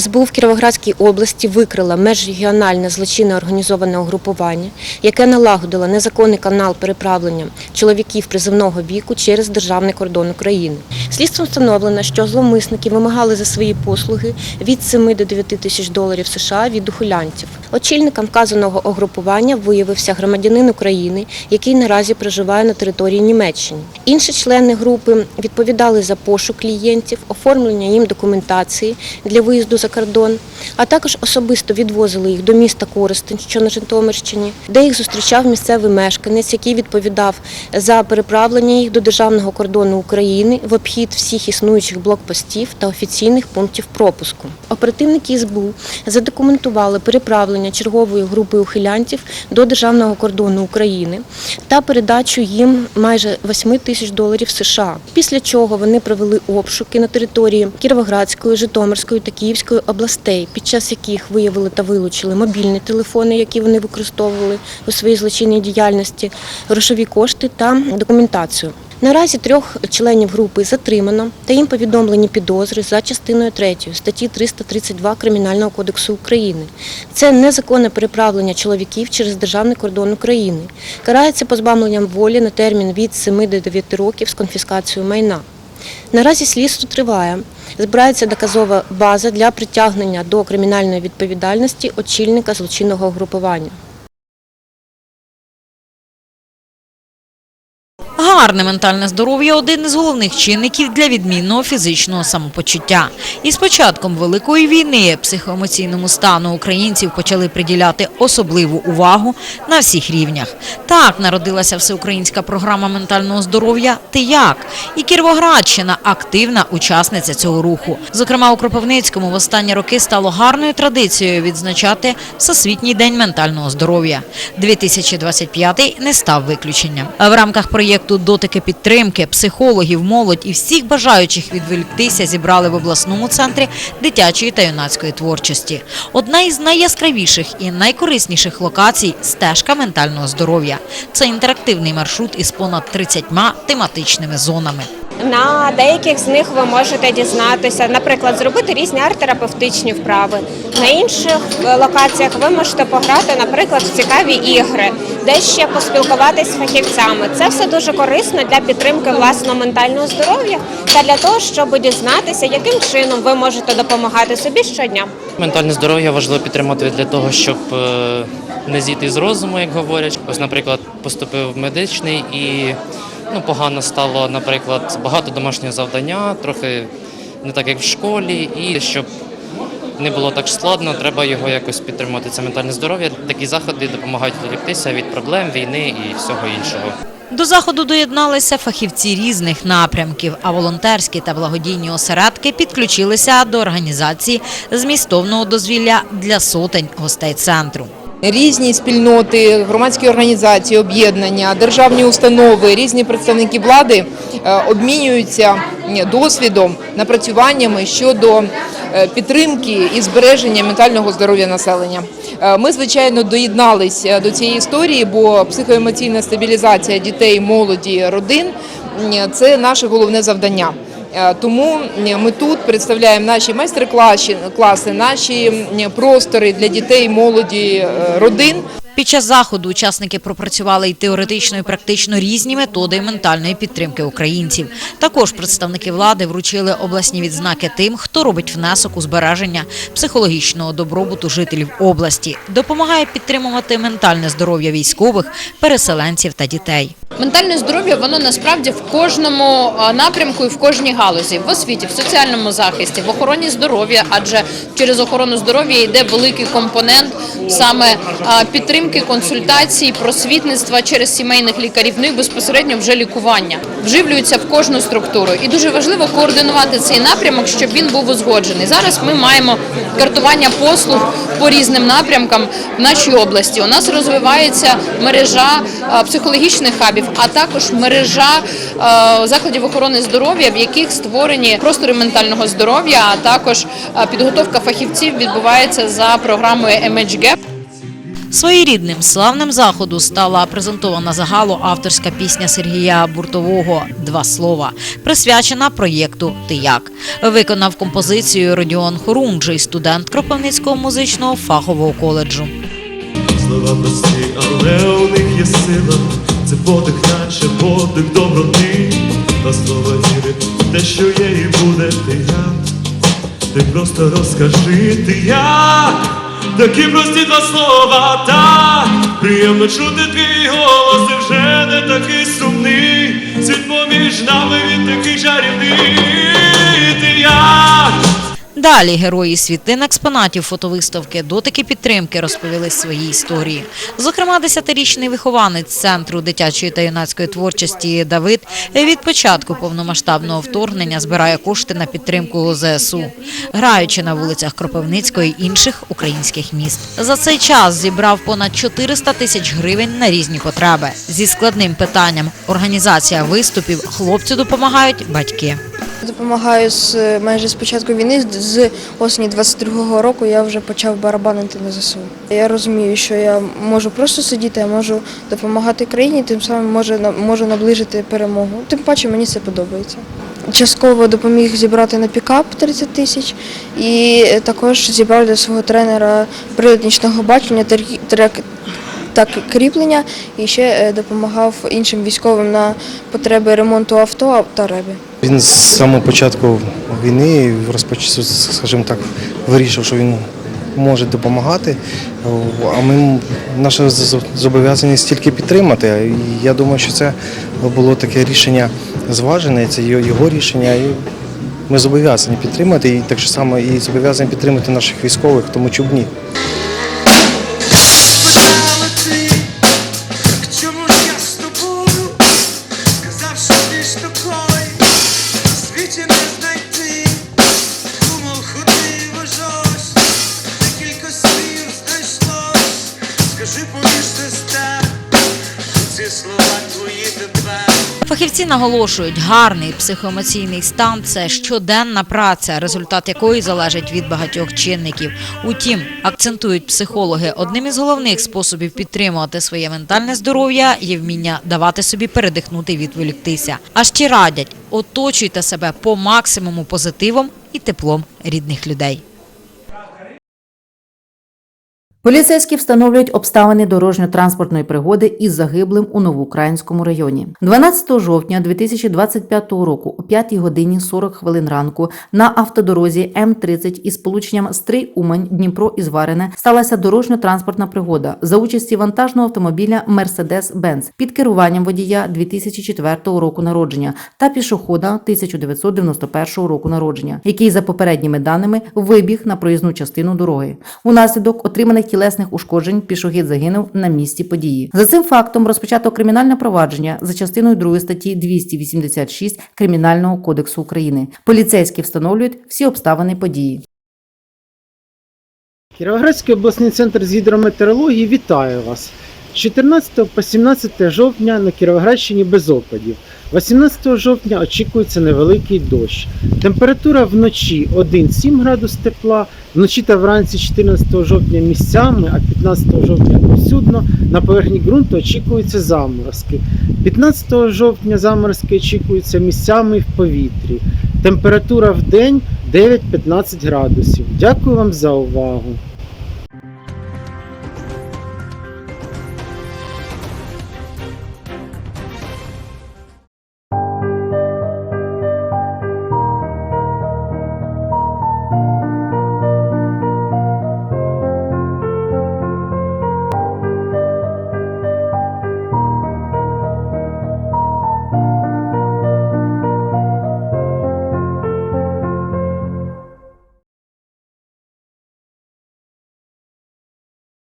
СБУ в Кіровоградській області викрила межрегіональне злочинне організоване угрупування, яке налагодило незаконний канал переправлення чоловіків призивного віку через державний кордон України. Слідством встановлено, що зловмисники вимагали за свої послуги від 7 до 9 тисяч доларів США від ухилянтів. Очільником вказаного угрупування виявився громадянин України, який наразі проживає на території Німеччини. Інші члени групи відповідали за пошук клієнтів, оформлення їм документації для виїзду за кордон, а також особисто відвозили їх до міста Коростень, що на Житомирщині, де їх зустрічав місцевий мешканець, який відповідав за переправлення їх до державного кордону України в обхід всіх існуючих блокпостів та офіційних пунктів пропуску. Оперативники СБУ задокументували переправлення чергової групи ухилянтів до державного кордону України та передачу їм майже 8 тисяч доларів США. Після чого вони провели обшуки на території Кіровоградської, Житомирської та Київської областей, під час яких виявили та вилучили мобільні телефони, які вони використовували у своїй злочинній діяльності, грошові кошти та документацію. Наразі трьох членів групи затримано та їм повідомлені підозри за частиною 3 статті 332 Кримінального кодексу України. Це незаконне переправлення чоловіків через державний кордон України. Карається позбавленням волі на термін від 7 до 9 років з конфіскацією майна. Наразі слідство триває. Збирається доказова база для притягнення до кримінальної відповідальності очільника злочинного угрупування. Гарне ментальне здоров'я один із головних чинників для відмінного фізичного самопочуття. І з початком великої війни психоемоційному стану українців почали приділяти особливу увагу на всіх рівнях. Так народилася всеукраїнська програма ментального здоров'я Ти як? І Кіровоградщина активна учасниця цього руху. Зокрема, у Кропивницькому в останні роки стало гарною традицією відзначати Всесвітній день ментального здоров'я. 2025 не став виключенням. В рамках проєкту Дотики підтримки психологів, молодь і всіх бажаючих відволіктися зібрали в обласному центрі дитячої та юнацької творчості. Одна із найяскравіших і найкорисніших локацій стежка ментального здоров'я. Це інтерактивний маршрут із понад 30 тематичними зонами. На деяких з них ви можете дізнатися, наприклад, зробити різні арт-терапевтичні вправи. На інших е, локаціях ви можете пограти, наприклад, в цікаві ігри, де ще поспілкуватись з фахівцями. Це все дуже корисно для підтримки власного ментального здоров'я та для того, щоб дізнатися, яким чином ви можете допомагати собі щодня. Ментальне здоров'я важливо підтримати для того, щоб е, не зійти з розуму, як говорять. Ось, наприклад, поступив в медичний і ну, погано стало, наприклад, багато домашнього завдання, трохи не так, як в школі, і щоб не було так складно, треба його якось підтримати. Це ментальне здоров'я. Такі заходи допомагають відволіктися від проблем, війни і всього іншого. До заходу доєдналися фахівці різних напрямків, а волонтерські та благодійні осередки підключилися до організації змістовного дозвілля для сотень гостей центру. Різні спільноти, громадські організації, об'єднання, державні установи, різні представники влади е, обмінюються досвідом, напрацюваннями щодо підтримки і збереження ментального здоров'я населення. Е, Ми, звичайно, доєдналися до цієї історії, бо психоемоційна стабілізація дітей, молоді, родин це наше головне завдання. Е, Тому ми тут представляємо наші майстер-класи, класи, наші простори для дітей, молоді, е, родин. Під час заходу учасники пропрацювали і теоретично, і практично різні методи ментальної підтримки українців. Також представники влади вручили обласні відзнаки тим, хто робить внесок у збереження психологічного добробуту жителів області, допомагає підтримувати ментальне здоров'я військових, переселенців та дітей. Ментальне здоров'я воно насправді в кожному напрямку і в кожній галузі в освіті, в соціальному захисті, в охороні здоров'я, адже через охорону здоров'я йде великий компонент саме підтримки, консультацій, просвітництва через сімейних лікарів, ну і безпосередньо вже лікування вживлюються в кожну структуру. І дуже важливо координувати цей напрямок, щоб він був узгоджений. Зараз ми маємо картування послуг по різним напрямкам в нашій області. У нас розвивається мережа психологічних хабів, а також мережа закладів охорони здоров'я, в яких створені простори ментального здоров'я, а також підготовка фахівців відбувається за програмою MHGAP. Своєрідним славним заходу стала презентована загалу авторська пісня Сергія Буртового Два слова, присвячена проєкту Ти як виконав композицію Родіон Хорунджий, студент Кропивницького музичного фахового коледжу. Слова прості, але у них є сила. Це подих, наче подих доброти. Та слова віри, те, що є і буде ти як. Ти просто розкажи ти як. Такі прості два слова, так приємно чути твій голос, і вже не такий сумний. Світ поміж нами він такий чарівний. Ти як. Далі герої світлин експонатів фотовиставки дотики підтримки розповіли свої історії. Зокрема, десятирічний вихованець центру дитячої та юнацької творчості Давид від початку повномасштабного вторгнення збирає кошти на підтримку ЗСУ, граючи на вулицях Кропивницького і інших українських міст. За цей час зібрав понад 400 тисяч гривень на різні потреби. Зі складним питанням організація виступів хлопцю допомагають батьки. Допомагаю з майже з початку війни, з- осені 22-го року я вже почав барабанити на ЗСУ. Я розумію, що я можу просто сидіти, а можу допомагати країні, тим самим можу, можу наближити перемогу. Тим паче мені це подобається. Частково допоміг зібрати на пікап 30 тисяч і також зібрав для свого тренера прилад нічного бачення та трек так кріплення і ще е, допомагав іншим військовим на потреби ремонту авто та реби. Він з самого початку війни скажімо так, вирішив, що він може допомагати. А ми наша з- зобов'язаність тільки підтримати. Я думаю, що це було таке рішення зважене, це його його рішення. І ми зобов'язані підтримати, і так само і зобов'язані підтримати наших військових, тому чому б ні. Фахівці наголошують, гарний психоемоційний стан це щоденна праця, результат якої залежить від багатьох чинників. Утім, акцентують психологи, одним із головних способів підтримувати своє ментальне здоров'я є вміння давати собі передихнути і відволіктися. А ще радять оточуйте себе по максимуму позитивом і теплом рідних людей. Поліцейські встановлюють обставини дорожньо-транспортної пригоди із загиблим у Новоукраїнському районі. 12 жовтня 2025 року о 5 годині 40 хвилин ранку на автодорозі М30 із полученням Стрий Умань Дніпро із Варене сталася дорожньо-транспортна пригода за участі вантажного автомобіля Mercedes-Benz під керуванням водія 2004 року народження та пішохода 1991 року народження, який за попередніми даними вибіг на проїзну частину дороги. Унаслідок отриманих тілесних ушкоджень пішохід загинув на місці події. За цим фактом розпочато кримінальне провадження за частиною 2 статті 286 Кримінального кодексу України. Поліцейські встановлюють всі обставини події. Кіровоградський обласний центр з гідрометеорології вітає вас. З 14 по 17 жовтня на Кіровоградщині без опадів. 18 жовтня очікується невеликий дощ. Температура вночі 1-7 градус тепла, вночі та вранці 14 жовтня місцями, а 15 жовтня повсюдно на поверхні ґрунту очікуються заморозки. 15 жовтня заморозки очікуються місцями в повітрі. Температура в день 9-15 градусів. Дякую вам за увагу.